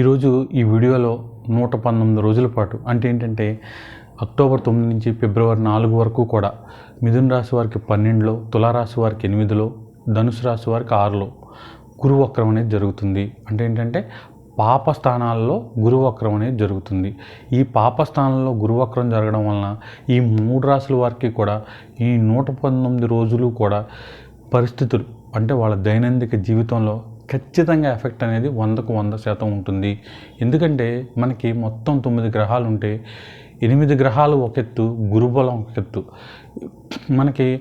ఈరోజు ఈ వీడియోలో నూట పంతొమ్మిది రోజుల పాటు అంటే ఏంటంటే అక్టోబర్ తొమ్మిది నుంచి ఫిబ్రవరి నాలుగు వరకు కూడా మిథున రాశి వారికి పన్నెండులో తులారాశి వారికి ఎనిమిదిలో ధనుసు రాశి వారికి ఆరులో గురువక్రం అనేది జరుగుతుంది. అంటే ఏంటంటే పాప స్థానాల్లో గురువక్రం అనేది జరుగుతుంది. ఈ పాప స్థానంలో గురువక్రం జరగడం వలన ఈ మూడు రాశుల వారికి కూడా ఈ నూట పంతొమ్మిది రోజులు కూడా పరిస్థితులు అంటే వాళ్ళ దైనందిక జీవితంలో ఖచ్చితంగా ఎఫెక్ట్ అనేది వందకు వంద శాతం ఉంటుంది. ఎందుకంటే మనకి మొత్తం తొమ్మిది గ్రహాలు ఉంటే ఎనిమిది గ్రహాలు ఒక ఎత్తు గురుబలం ఒక ఎత్తు. మనకి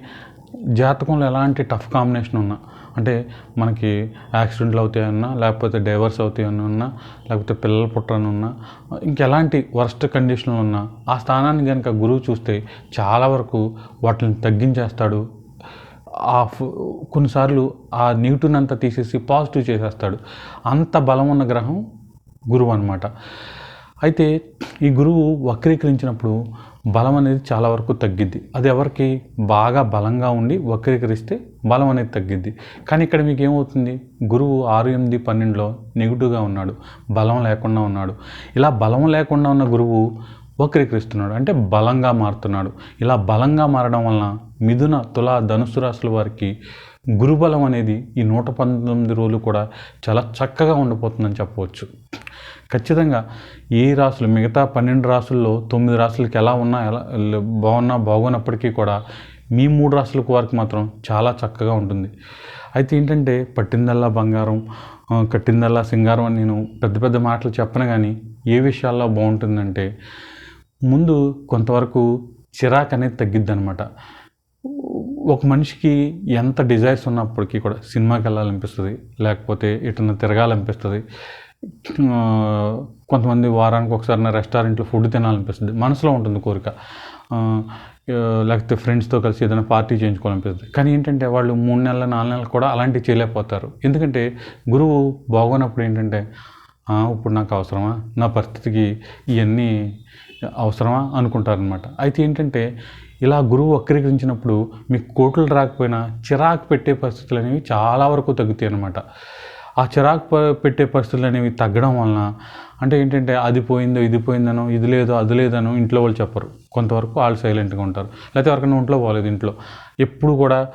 జాతకంలో ఎలాంటి టఫ్ కాంబినేషన్ ఉన్నా అంటే మనకి యాక్సిడెంట్లు అవుతాయన్నా లేకపోతే డైవర్స్ అవుతాయన్నా లేకపోతే పిల్లలు పుట్టనున్నా ఇంకెలాంటి వర్స్ట్ కండిషన్లు ఉన్నా ఆ స్థానాన్ని కనుక గురువు చూస్తే చాలా వరకు వాటిని తగ్గించేస్తాడు ఆ కొన్నిసార్లు ఆ నెగిటివ్ని అంతా తీసేసి పాజిటివ్ చేసేస్తాడు. అంత బలం ఉన్న గ్రహం గురువు అనమాట అయితే ఈ గురువు వక్రీకరించినప్పుడు బలం అనేది చాలా వరకు తగ్గిద్ది. అది ఎవరికి బాగా బలంగా ఉండి వక్రీకరిస్తే బలం అనేది తగ్గిద్ది. కానీ ఇక్కడ మీకు ఏమవుతుంది గురువు ఆరు ఎనిమిది పన్నెండులో నెగిటివ్గా ఉన్నాడు. బలం లేకుండా ఉన్నాడు. ఇలా బలం లేకుండా ఉన్న గురువు వక్రీకరిస్తున్నాడు. అంటే బలంగా మారుతున్నాడు. ఇలా బలంగా మారడం వలన మిథున తుల ధనుసు రాశుల వారికి గురుబలం అనేది ఈ నూట పంతొమ్మిది రోజులు కూడా చాలా చక్కగా ఉండిపోతుందని చెప్పవచ్చు. ఖచ్చితంగా ఏ రాసులు మిగతా పన్నెండు రాసుల్లో తొమ్మిది రాసులకి ఎలా ఉన్నా ఎలా బాగున్నా బాగున్నప్పటికీ కూడా మీ మూడు రాసులకు వారికి మాత్రం చాలా చక్కగా ఉంటుంది. అయితే ఏంటంటే పట్టిందల్లా బంగారం కట్టిందల్లా సింగారం అని నేను పెద్ద పెద్ద మాటలు చెప్పను కానీ ఏ విషయాల్లో బాగుంటుందంటే ముందు కొంతవరకు చిరాకు అనేది తగ్గిద్ది అనమాట ఒక మనిషికి ఎంత డిజైర్స్ ఉన్నప్పటికీ కూడా సినిమాకి వెళ్ళాలనిపిస్తుంది లేకపోతే ఎటన్నా తిరగాలనిపిస్తుంది కొంతమంది వారానికి ఒకసారి రెస్టారెంట్లో ఫుడ్ తినాలనిపిస్తుంది మనసులో ఉంటుంది కోరిక. లేకపోతే ఫ్రెండ్స్తో కలిసి ఏదైనా పార్టీ చేయించుకోవాలనిపిస్తుంది. కానీ ఏంటంటే వాళ్ళు మూడు నెలల నాలుగు నెలలు కూడా అలాంటివి చేయలేకపోతారు. ఎందుకంటే గురువు బాగోనప్పుడు ఏంటంటే ఇప్పుడు నాకు అవసరమా? నా పరిస్థితికి ఇవన్నీ అవసరమా అనుకుంటారనమాట అయితే ఏంటంటే ఇలా గురువు వక్రీకరించినప్పుడు మీకు కోట్లు రాకపోయినా చిరాకు పెట్టే పరిస్థితులు అనేవి చాలా వరకు తగ్గుతాయి అనమాట ఆ చిరాకు ప- పెట్టే పరిస్థితులు అనేవి తగ్గడం వలన అంటే ఏంటంటే అది పోయిందో ఇది పోయిందనో ఇది లేదో అది లేదనో ఇంట్లో వాళ్ళు చెప్పరు. కొంతవరకు వాళ్ళు సైలెంట్గా ఉంటారు. లేకపోతే ఎవరికైనా ఒంట్లో పోలేదు ఇంట్లో. ఎప్పుడు కూడా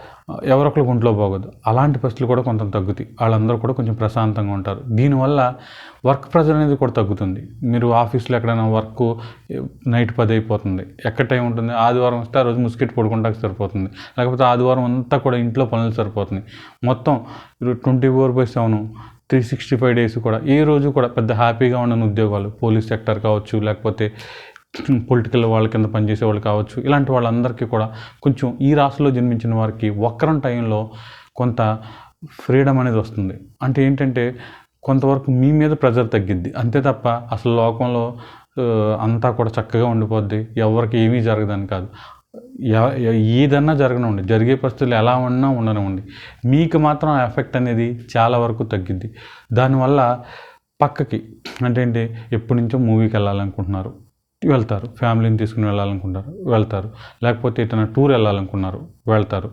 ఎవరొకరికి ఒంట్లో పోగదు అలాంటి పరిస్థితులు కూడా కొంత తగ్గుతాయి. వాళ్ళందరూ కూడా కొంచెం ప్రశాంతంగా ఉంటారు. దీనివల్ల వర్క్ ప్రెజర్ అనేది కూడా తగ్గుతుంది. మీరు ఆఫీస్లో ఎక్కడైనా వర్క్ నైట్ పది అయిపోతుంది. ఎక్కడ టైం ఉంటుంది? ఆదివారం వస్తే ఆ రోజు ముస్కెట్ పడుకుంటాకి సరిపోతుంది. లేకపోతే ఆదివారం అంతా కూడా ఇంట్లో పనులు సరిపోతుంది. మొత్తం twenty four by seven three sixty five days కూడా ఏ రోజు కూడా పెద్ద హ్యాపీగా ఉండని ఉద్యోగాలు పోలీస్ సెక్టర్ కావచ్చు లేకపోతే పొలిటికల్ వాళ్ళ కింద పనిచేసే వాళ్ళు కావచ్చు ఇలాంటి వాళ్ళందరికీ కూడా కొంచెం ఈ రాశిలో జన్మించిన వారికి వక్రం టైంలో కొంత ఫ్రీడమ్ అనేది వస్తుంది. అంటే ఏంటంటే కొంతవరకు మీ మీద ప్రెజర్ తగ్గిద్ది. అంతే తప్ప అసలు లోకంలో అంతా కూడా చక్కగా ఉండిపోద్ది. ఎవరికి ఏమీ జరగదని కాదు. ఏదన్నా జరగనివ్వండి. జరిగే పరిస్థితులు ఎలా ఉన్నా ఉండనివ్వండి. మీకు మాత్రం ఆ ఎఫెక్ట్ అనేది చాలా వరకు తగ్గిద్ది. దానివల్ల పక్కకి అంటే ఏంటి ఎప్పటి నుంచో మూవీకి వెళ్ళాలనుకుంటున్నారు వెళ్తారు. ఫ్యామిలీని తీసుకుని వెళ్ళాలనుకుంటారు వెళ్తారు. లేకపోతే ఎటైనా టూర్ వెళ్ళాలనుకున్నారు వెళ్తారు.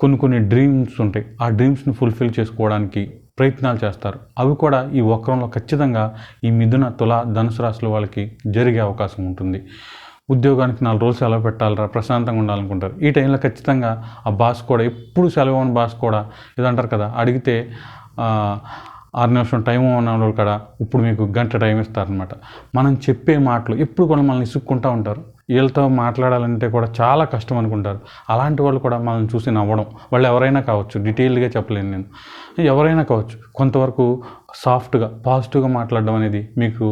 కొన్ని కొన్ని డ్రీమ్స్ ఉంటాయి. ఆ డ్రీమ్స్ని ఫుల్ఫిల్ చేసుకోవడానికి ప్రయత్నాలు చేస్తారు. అవి కూడా ఈ వక్రంలో ఖచ్చితంగా ఈ మిథున తుల ధనుసు రాశుల వాళ్ళకి జరిగే అవకాశం ఉంటుంది. ఉద్యోగానికి నాలుగు రోజులు సెలవు పెట్టాలరా ప్రశాంతంగా ఉండాలనుకుంటారు. ఈ టైంలో ఖచ్చితంగా ఆ బాస్ కూడా ఎప్పుడు సెలవు అని బాస్ కూడా ఇదంటారు కదా అడిగితే ఆరు నిమిషం టైం ఉన్న వాళ్ళు కూడా ఇప్పుడు మీకు గంట టైం ఇస్తారనమాట మనం చెప్పే మాటలు ఎప్పుడు కూడా మనల్ని ఇసుక్కుంటూ ఉంటారు. వీళ్ళతో మాట్లాడాలంటే కూడా చాలా కష్టం అనుకుంటారు. అలాంటి వాళ్ళు కూడా మనల్ని చూసి నవ్వడం. వాళ్ళు ఎవరైనా కావచ్చు డీటెయిల్డ్గా చెప్పలేను నేను. ఎవరైనా కావచ్చు కొంతవరకు సాఫ్ట్గా పాజిటివ్గా మాట్లాడడం అనేది మీకు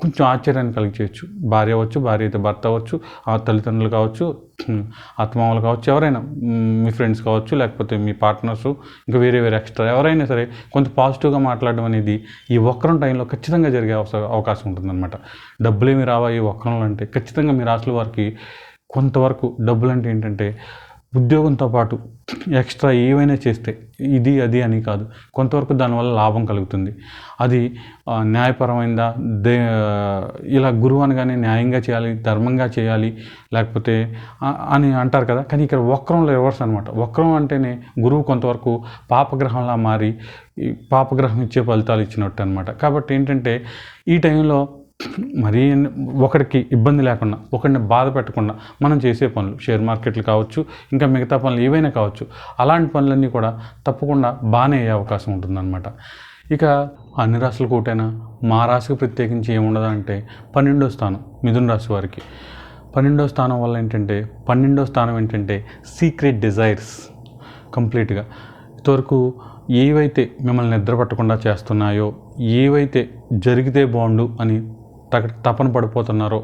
కొంచెం ఆశ్చర్యాన్ని కలిగించవచ్చు భార్య అవ్వచ్చు భార్య అయితే భర్త అవ్వచ్చు ఆ తల్లిదండ్రులు కావచ్చు అత్తమామలు కావచ్చు ఎవరైనా మీ ఫ్రెండ్స్ కావచ్చు లేకపోతే మీ పార్ట్నర్స్ ఇంకా వేరే వేరే ఎక్స్ట్రా ఎవరైనా సరే కొంత పాజిటివ్గా మాట్లాడడం అనేది ఈ ఒక్కరం టైంలో ఖచ్చితంగా జరిగే అవస- అవకాశం ఉంటుందన్నమాట. డబ్బులేమి రావా ఈ ఒక్కరంలో అంటే ఖచ్చితంగా మీ అసలు వారికి కొంతవరకు డబ్బులు అంటే ఏంటంటే ఉద్యోగంతో పాటు ఎక్స్ట్రా ఏవైనా చేస్తే ఇది అది అని కాదు. కొంతవరకు దానివల్ల లాభం కలుగుతుంది. అది న్యాయపరమైందా? దే ఇలా గురువు అనగానే న్యాయంగా చేయాలి ధర్మంగా చేయాలి లేకపోతే అని అంటారు కదా. కానీ ఇక్కడ వక్రంలో రివర్స్ అనమాట వక్రం అంటేనే గురువు కొంతవరకు పాపగ్రహంలా మారి పాపగ్రహం ఇచ్చే ఫలితాలు ఇచ్చినట్టు అనమాట కాబట్టి ఏంటంటే ఈ టైంలో మరీ ఒకరికి ఇబ్బంది లేకుండా ఒకరిని బాధ పెట్టకుండా మనం చేసే పనులు షేర్ మార్కెట్లు కావచ్చు ఇంకా మిగతా పనులు ఏవైనా కావచ్చు అలాంటి పనులన్నీ కూడా తప్పకుండా బాగానే అయ్యే అవకాశం ఉంటుందన్నమాట. ఇక అన్ని రాశులు కూటైనా మా రాశికి ప్రత్యేకించి ఏముండదంటే పన్నెండో స్థానం మిథున రాశి వారికి. పన్నెండో స్థానం వల్ల ఏంటంటే పన్నెండో స్థానం ఏంటంటే సీక్రెట్ డిజైర్స్ కంప్లీట్గా ఇంతవరకు ఏవైతే మిమ్మల్ని నిద్ర పట్టకుండా చేస్తున్నాయో ఏవైతే జరిగితే బాగుండు అని తగ తపన పడిపోతున్నారో.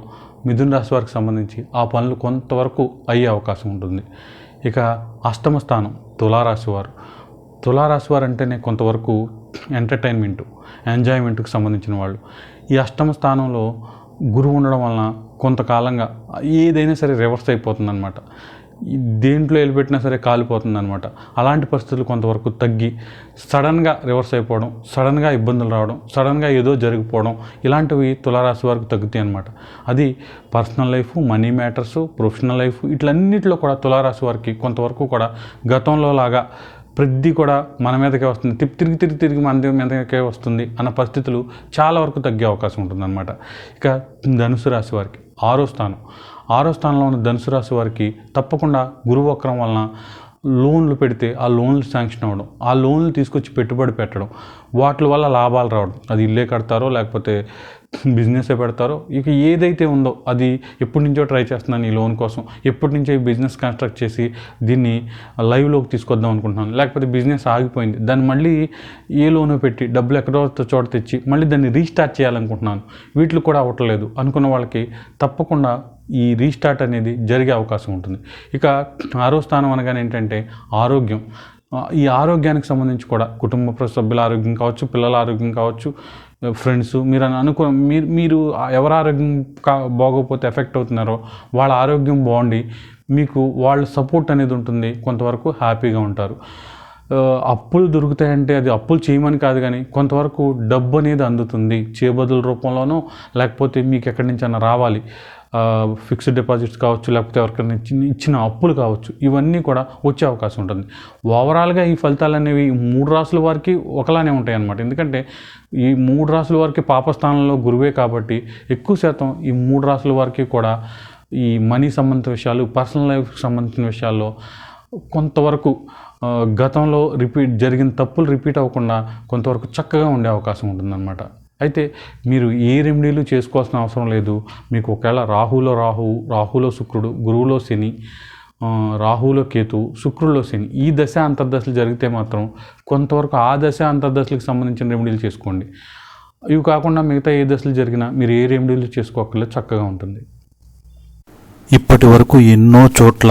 మిథున రాశి వారికి సంబంధించి ఆ పనులు కొంతవరకు అయ్యే అవకాశం ఉంటుంది. ఇక అష్టమ స్థానం తులారాశి వారు. తులారాశి వారు అంటేనే కొంతవరకు ఎంటర్టైన్మెంట్ ఎంజాయ్మెంట్కి సంబంధించిన వాళ్ళు. ఈ అష్టమ స్థానంలో గురువు ఉండడం వలన కొంతకాలంగా ఏదైనా సరే రివర్స్ అయిపోతుందన్నమాట. దేంట్లో వెళ్ళిపెట్టినా సరే కాలిపోతుంది అనమాట అలాంటి పరిస్థితులు కొంతవరకు తగ్గి సడన్గా రివర్స్ అయిపోవడం సడన్గా ఇబ్బందులు రావడం సడన్గా ఏదో జరిగిపోవడం ఇలాంటివి తులారాశి వరకు తగ్గుతాయి అనమాట అది personal life money matters professional life ఇట్లన్నిటిలో కూడా తులారాశి వారికి కొంతవరకు కూడా గతంలో లాగా ప్రతి కూడా మన మీదకే వస్తుంది. తిప్పి తిరిగి తిరిగి తిరిగి మన దగ్గర మీదకే వస్తుంది అన్న పరిస్థితులు చాలా వరకు తగ్గే అవకాశం ఉంటుందన్నమాట. ఇక ధనుసు రాశి వారికి ఆరో స్థానం. ఆరో స్థానంలో ఉన్న ధనుసు రాశి వారికి తప్పకుండా గురువు వక్రం వలన లోన్లు పెడితే ఆ లోన్లు శాంక్షన్ అవ్వడం ఆ లోన్లు తీసుకొచ్చి పెట్టుబడి పెట్టడం వాటి వల్ల లాభాలు రావడం. అది ఇల్లే కడతారో లేకపోతే బిజినెసే పెడతారో ఇక ఏదైతే ఉందో అది ఎప్పటి నుంచో ట్రై చేస్తున్నాను ఈ లోన్ కోసం. ఎప్పటి నుంచో ఈ బిజినెస్ కన్స్ట్రక్ట్ చేసి దీన్ని లైవ్లోకి తీసుకొద్దాం అనుకుంటున్నాను. లేకపోతే బిజినెస్ ఆగిపోయింది. దాన్ని మళ్ళీ ఏ లోన్ పెట్టి డబ్బులు ఎక్కడో చోట తెచ్చి మళ్ళీ దాన్ని రీస్టార్ట్ చేయాలనుకుంటున్నాను. వీటిలో కూడా అవ్వట్లేదు. అనుకున్న వాళ్ళకి తప్పకుండా ఈ రీస్టార్ట్ అనేది జరిగే అవకాశం ఉంటుంది. ఇక ఆరో స్థానం అనగానే ఏంటంటే ఆరోగ్యం. ఈ ఆరోగ్యానికి సంబంధించి కూడా కుటుంబ సభ్యుల ఆరోగ్యం కావచ్చు పిల్లల ఆరోగ్యం కావచ్చు ఫ్రెండ్స్ మీరు అని అనుకో మీరు మీరు ఎవరి ఆరోగ్యం కా బాగోకపోతే ఎఫెక్ట్ అవుతున్నారో వాళ్ళ ఆరోగ్యం బాగుండి మీకు వాళ్ళ సపోర్ట్ అనేది ఉంటుంది కొంతవరకు హ్యాపీగా ఉంటారు. అప్పులు దొరుకుతాయంటే అది అప్పులు చేయమని కాదు కానీ కొంతవరకు డబ్బు అనేది అందుతుంది చేబదుల రూపంలోనో లేకపోతే మీకు ఎక్కడి నుంచైనా రావాలి. ఫిక్స్డ్ డిపాజిట్స్ కావచ్చు లేకపోతే ఎవరికైనా ఇచ్చిన ఇచ్చిన అప్పులు కావచ్చు ఇవన్నీ కూడా వచ్చే అవకాశం ఉంటుంది. ఓవరాల్గా ఈ ఫలితాలు అనేవి మూడు రాసుల వారికి ఒకలానే ఉంటాయి అన్నమాట ఎందుకంటే ఈ మూడు రాసుల వారికి పాపస్థానంలో గురువే కాబట్టి ఎక్కువ శాతం ఈ మూడు రాసుల వారికి కూడా ఈ మనీ సంబంధిత విషయాలు పర్సనల్ లైఫ్కి సంబంధించిన విషయాల్లో కొంతవరకు గతంలో రిపీట్ జరిగిన తప్పులు రిపీట్ అవ్వకుండా కొంతవరకు చక్కగా ఉండే అవకాశం ఉంటుందన్నమాట. అయితే మీరు ఏ రెమెడీలు చేసుకోవాల్సిన అవసరం లేదు. మీకు ఒకవేళ రాహులో రాహు రాహులో శుక్రుడు గురువులో శని రాహులో కేతు శుక్రుల్లో శని ఈ దశ అంతర్దశలు జరిగితే మాత్రం కొంతవరకు ఆ దశ అంతర్దశలకు సంబంధించిన రెమెడీలు చేసుకోండి. ఇవి కాకుండా మిగతా ఏ దశలు జరిగినా మీరు ఏ రెమెడీలు చేసుకోక్కర్లేదు చక్కగా ఉంటుంది. ఇప్పటి వరకు ఎన్నో చోట్ల